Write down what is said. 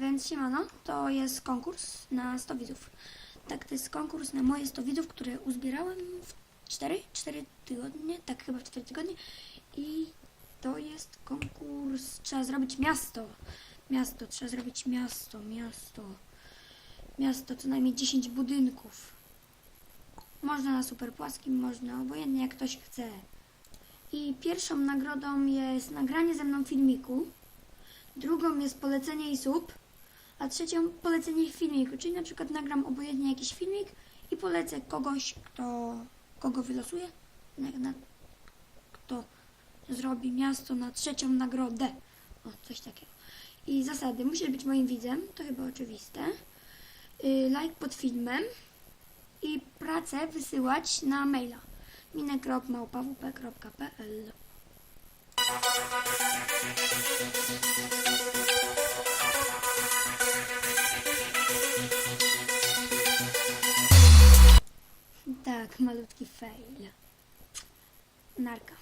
więc siemano, to jest konkurs na 100 widzów. Tak, to jest konkurs na moje 100 widzów, które uzbierałem w 4, 4 tygodnie, tak chyba w 4 tygodnie. I to jest konkurs, trzeba zrobić miasto. Miasto, trzeba zrobić miasto, miasto. Miasto, co najmniej 10 budynków. Można na super płaskim, można obojętnie jak ktoś chce. I pierwszą nagrodą jest nagranie ze mną filmiku. Drugą jest polecenie i sub, a trzecią polecenie filmiku, czyli na przykład nagram obojętnie jakiś filmik i polecę kogoś, kto, kogo wylosuję, na, na, kto zrobi miasto na trzecią nagrodę. O, coś takiego. I zasady, musisz być moim widzem, to chyba oczywiste. Yy, like pod filmem i pracę wysyłać na maila minek.małpawp.pl Tak, malutki fail. Narka.